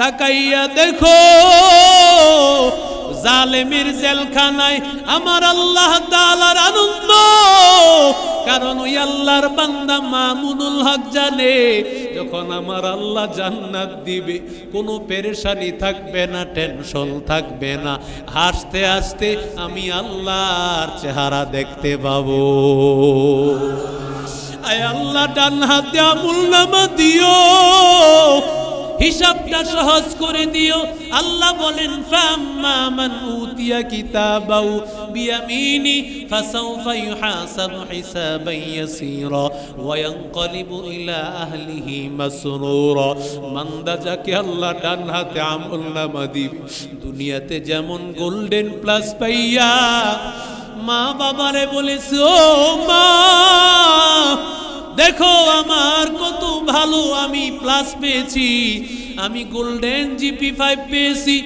তাকাইয়া দেখো, জালেমের জেলখানায় আমার আল্লাহ তাআলার আনন্দ। কারণ ওই আল্লাহর বান্দা মামুনুল হক জানে, যখন আমার আল্লাহ জান্নাত দিবে, কোনো পেরেশানি থাকবে না, টেনশন থাকবে না। হাসতে হাসতে আমি আল্লাহর চেহারা দেখতে পাবো। আয় আল্লাহ, ডান হাতে আমুল নামা দিও। হিসাবটা সহজ করে দিও। আল্লাহ বলেন, ফাম্মা মান উতিয়া কিতাবাউ বিয়ামিনি, ফাসাউফা ইউহাসাবু হিসাবান ইয়াসীরা, ওয়া ইয়ানকালিবু ইলা আহলিহি মাসরুরা। মান্দা যাকে আল্লাহ ডান হাতে আমল নামা দিবে। দুনিয়াতে যেমন গোল্ডেন প্লাস পাইয়া, মা বাবারে বলেছে, ও মা, দেখো আমার কত ভালো আমি প্লাস পেয়েছি। আমি গোল্ডেন জিপি ফাইভ পেয়েছি।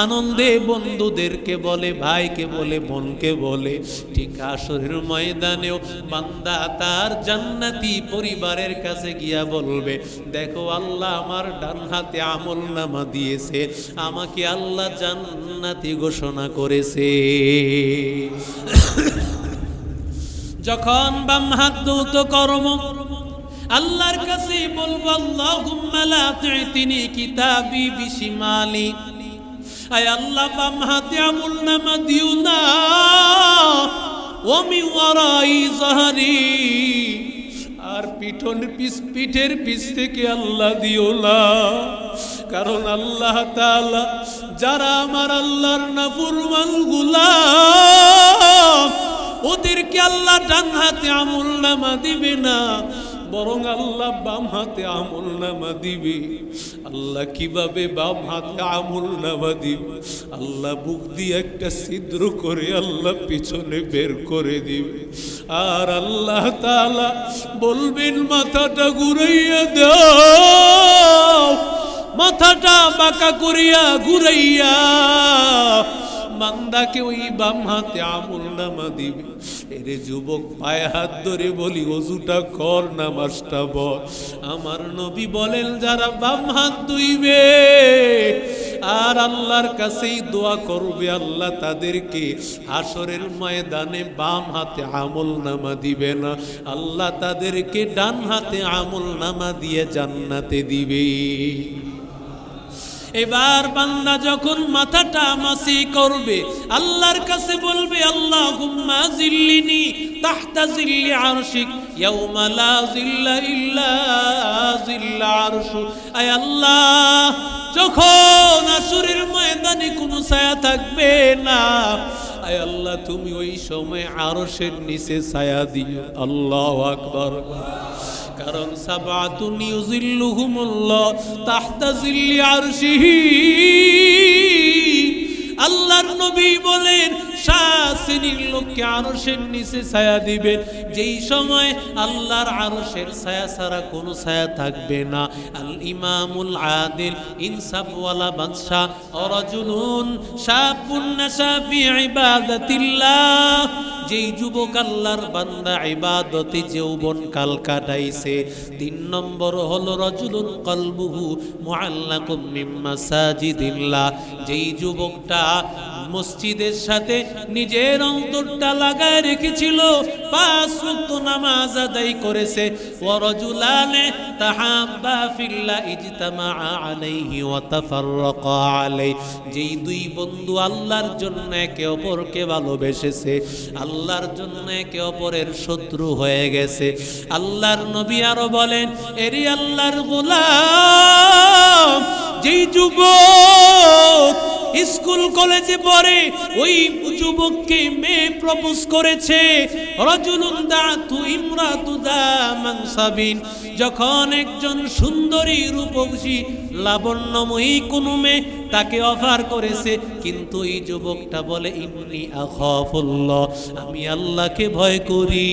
আনন্দে বন্ধুদেরকে বলে, ভাইকে বলে, বোনকে বলে, ঠিক আসরের ময়দানেও বান্দা তার জান্নাতি পরিবারের কাছে গিয়া বলবে, দেখো আল্লাহ আমার ডান হাতে আমল নামা দিয়েছে, আমাকে আল্লাহ জান্নাতি ঘোষণা করেছে। যখন বাম হাত দৌত কর্ম আল্লাহর কাছে বলব, আল্লাহুম্মা লা তু'তিনি কিতাবি বিশিমালি। আয় আল্লাহ, বাম হাতে আমল নামা দিও না। ওমি ওয়ারাই জাহারি। আর পিঠন পিস, পিঠের পিছ থেকে আল্লাহ দিও কারণ আল্লাহ তাআলা যারা আমার আল্লাহর নাফরমান গুলাম, ওদেরকে আল্লাহ ডান হাতে আমল নামা দিবে না। বরং আল্লাহ বাম হাতে আমল নামা দিবে। আল্লাহ কীভাবে বাম হাতে আমল নামা দিবে? আল্লাহ বুক দিয়ে একটা ছিদ্র করে আল্লাহ পিছনে বের করে দিবে। আর আল্লাহ তালা বলবেন, মাথাটা ঘুরাইয়া দাও, মাথাটা বাঁকা করিয়া ঘুরাইয়া বান্দাকে ওই বাম হাতে আমল নামা দিবে। এরে যুবক, পায়ে হাত ধরে বলি, অজুটা কর নামাজটা বল আমার নবী বলেন, যারা বাম হাত ধুইবে, আর আল্লাহর কাছেই দোয়া করবে, আল্লাহ তাদেরকে হাসরের ময়দানে বাম হাতে আমল নামা দিবে না। আল্লাহ তাদেরকে ডান হাতে আমল নামা দিয়ে জান্নাতে দিবে। এবার বান্দা যখন মাথাটা মাসি করবে, আল্লাহর কাছে বলবে আল্লাহ গুম্মা জিল্লিনি তাহতা জিল্লি আরশিক, ইয়াউমা লা জিল্লা ইল্লা জিল্লা আরশু আয় আল্লাহ, যখন আসুরের ময়দানে কোনো ছায়া থাকবে না, আয় আল্লাহ, তুমি ওই সময় আরশের নিচে ছায়া দিও। আল্লাহ আকবার। কারণ সাবাতুন ইউজিল্লুহুমুল্লাহ তাহতা জিল্লি আরশিহি। আল্লাহর নবী বলেন শ্রেণির লোককে আরশের নিচে ছায়া দিবেন। যেই সময় আল্লাহর আরশের ছায়া ছাড়া কোনো ছায়া থাকবে না। আল ইমামুল আদিল ইনসাফওয়ালা বাদশাহ। অরাজুলুন শাপুন নাশা ফি ইবাদাতিল্লাহ। যেই যুবক আল্লাহর বান্দা ইবাদতে যৌবন কাল কাটাইছে, তিন নম্বর হলো রজুলুন কলবুহু মুআল্লাকুম মিন মাসাজিদিল্লাহ। যেই যুবকটা মসজিদের সাথে নিজের অন্তরটা লাগায় রেখেছিল। পাঁচ ওয়াক্ত নামাজ আদায় করেছে। ওয়ারজুলানে তাহাব্বা ফিল্লাহ ইজতামা আলাইহি ওয়া তাফাররাকা আলাই যেই দুই বন্ধু আল্লাহর জন্য একে অপরকে ভালোবেসেছে, আল্লাহর জন্য একে অপরের শত্রু হয়ে গেছে। আল্লাহর নবী আরও বলেন, এরি আল্লাহর গোলাম, যেই যুবক স্কুল কলেজে পড়ে ওই যুবককে মেয়ে প্রপোজ করেছে রজুলুন দাতু ইমরাতু দা মানসাবিন। যখন একজন সুন্দরী রূপসী লাবণ্যময়ী কোনো মেয়ে তাকে অফার করেছে, কিন্তু এই যুবকটা বলে, ইন্নি আখাফুল্লাহ, আমি আল্লাহকে ভয় করি।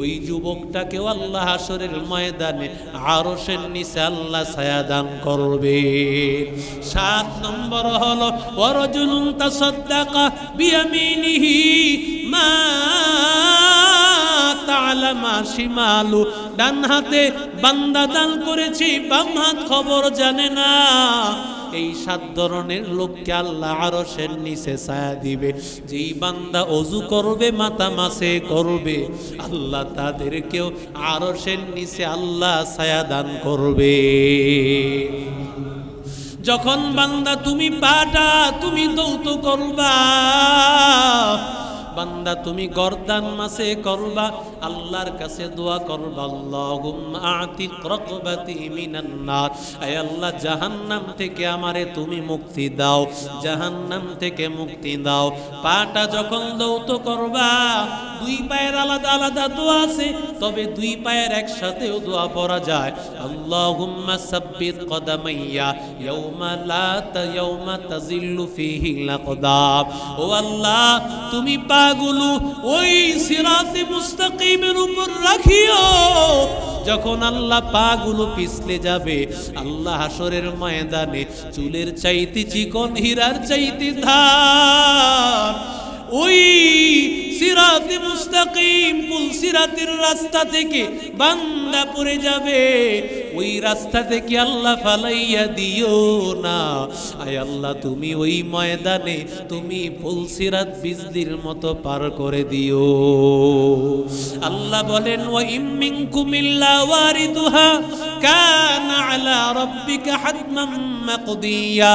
ওই যুবকটাকেও আল্লাহ হাসরের ময়দানে, আরশের নিচে আল্লাহ ছায়া দান করবে। সাত নম্বর হল হলো ওয়ারজুলুন তাসাদ্দাকা বিয়ামিনিহি মা করেছি খবর জানে না। এই সাত ধরনের লোককে আল্লাহ নিচে ছায়া দিবে। যেই বান্দা অজু করবে, মাথা মাসে করবে, আল্লাহ তাদেরকেও আরশের নিচে আল্লাহ ছায়া দান করবে। যখন বান্দা তুমি পাটা, তুমি দৌত করবা। বান্দা, তুমি গর্দান মাসে করবা, আল্লাহর কাছে দোয়া করবা, আল্লাহুম্মা আতিক রাকবাতি মিনান নার। আল্লাহ, জাহান্নাম থেকে আমারে তুমি মুক্তি দাও, জাহান্নাম থেকে মুক্তি দাও। পাটা যখন দৌত করবা দুই পায়ের আলাদা আলাদা দোয়া আছে, তবে দুই পায়ের একসাথেও দোয়া পড়া যায়। আল্লাহুম্মা সাব্বিত কদামাইয়া, ইয়াউমা লা তা, ইয়াউমা তাজিল্লু ফিহি লাকদাম। ও আল্লাহ, তুমি পাগুলো, ওই সিরাতে মুস্তাকিমের উপর রাখিও। যখন আল্লাহ পাগুলো পিছলে যাবে, আল্লাহ হাসরের ময়দানে চুলের চাইতে চিকন হীরার চাইতে ধার। ওই সিরাতে মুস্তাকিম পুল সিরাতের রাস্তা থেকে বান্দা পড়ে যাবে। ওই রাস্তা থেকে আল্লাহ ফালাইয়া দিও না। আয় আল্লাহ, তুমি ওই ময়দানে তুমি পুল সিরাত বিজলির মতো পার করে দিও। আল্লাহ বলেন ও ইমিনকুম ইল্লা ওয়ারিদুহা, কানা আলা রাব্বিকা হাতমান মাকদিয়া।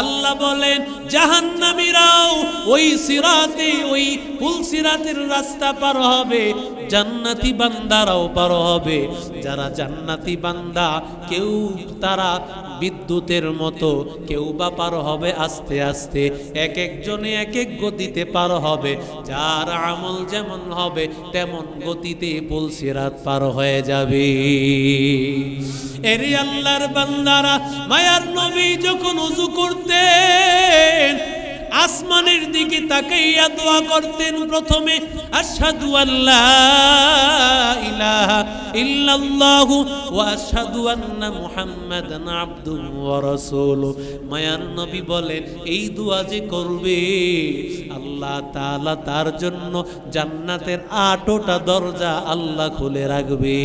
আল্লাহ বলেন, জাহান্নামীরাও ওই সিরাতে, ওই পুল সিরাতের রাস্তা পার হবে, জান্নাতি বান্দারাও পার হবে। যারা জান্নাতি বান্দা, কেউ তারা বিদ্যুতের মতো কেউ বা পার হবে আস্তে আস্তে, এক একজনে এক এক গতিতে পার হবে। যার আমল যেমন হবে, তেমন গতিতে বলছে রাত পার হয়ে যাবে। এরি আল্লাহর বান্দারা, মায়ার নবী যখন উজু করতেন আসমানের দিকে তাকাইয়া দোয়া করতেন প্রথমে, আশহাদু আল্লাহ ইলাহা ইল্লাল্লাহু ওয়া আশহাদু আন্না মুহাম্মাদান আবদুহু ওয়া রাসূলুহু। মায়ার নবী বলেন, এই দোয়া যে করবে, আল্লাহ তাআলা তার জন্য জান্নাতের আটটা দরজা আল্লাহ খুলে রাখবে।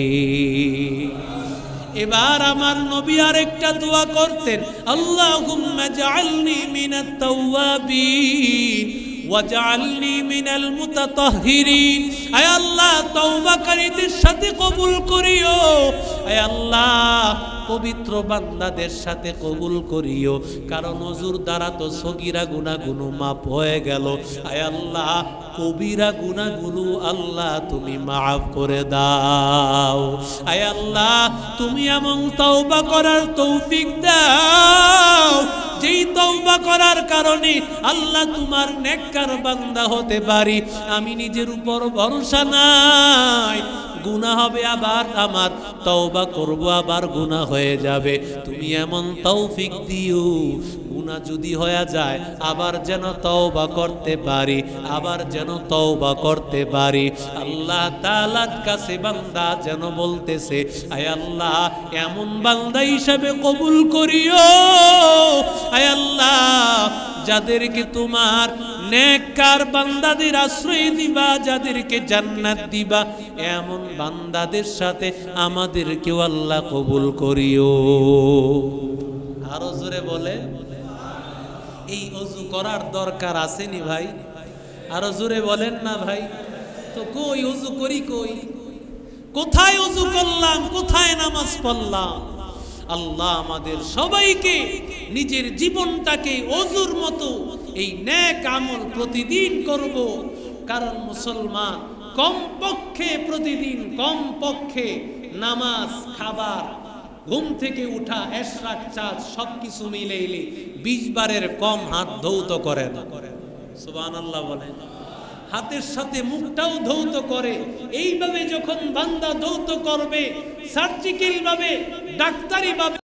এবার আমার নবী আর একটা দোয়া করতেন আল্লাহ মিনাত ওয়াজআলনি মিনাল মুতাতাহহিরিন। আয় আল্লাহ, তওবাকারীদের সাথে কবুল করিও। আয় আল্লাহ, পবিত্র বান্দাদের সাথে কবুল করিও। কারণ অজুর দ্বারা তো সগিরা গুনাগুলো মাপ হয়ে গেল। আয় আল্লাহ, কবিরা গুনাগুলো আল্লাহ তুমি মাফ করে দাও। আয় আল্লাহ, তুমি এমন তওবা করার তৌফিক দাও। তওবা করার কারণে আল্লাহ তোমার নেককার বান্দা হতে পারি। আমি নিজের উপর ভরসা নাই। গুণা হবে আবার আমার। তওবা করব আবার গুণা হয়ে যাবে। তুমি এমন তৌফিক দিও গুণা যদি হয়ে যায়, আবার যেন তওবা করতে পারি, আবার যেন তওবা করতে পারি। আল্লাহ তাআলার কাছে বান্দা যেন বলতেছে, আয় আল্লাহ, এমন বান্দা হিসাবে কবুল করিও। আয় আল্লাহ, যাদেরকে তোমার নেককার বান্দাদের আশ্রয় দিবা, যাদেরকে জান্নাত দিবা, এমন বান্দাদের সাথে আমাদেরকেও আল্লাহ কবুল করিও। আরও জোরে বলে এই অজু করার দরকার আসেনি ভাই। আরও জোরে বলেন না ভাই। তো কই অজু করি কই? কোথায় অজু করলাম? কোথায় নামাজ পড়লাম? আল্লাহ আমাদের সবাইকে নিজের জীবনটাকে অজুর মতো এই ন্যাক আমল প্রতিদিন করব। কারণ মুসলমান কমপক্ষে প্রতিদিন কমপক্ষে নামাজ, খাবার ঘুম থেকে উঠা এশরাক চাঁদ সব কিছু মিলে বিশ বারের কম হাত ধৌত করে না। সুবান আল্লাহ বলে। হাতের সাথে মুখটাও ধৌত করে। এইভাবে যখন বান্দা ধৌত করবে সার্জিক্যাল ভাবে, ডাক্তারি ভাবে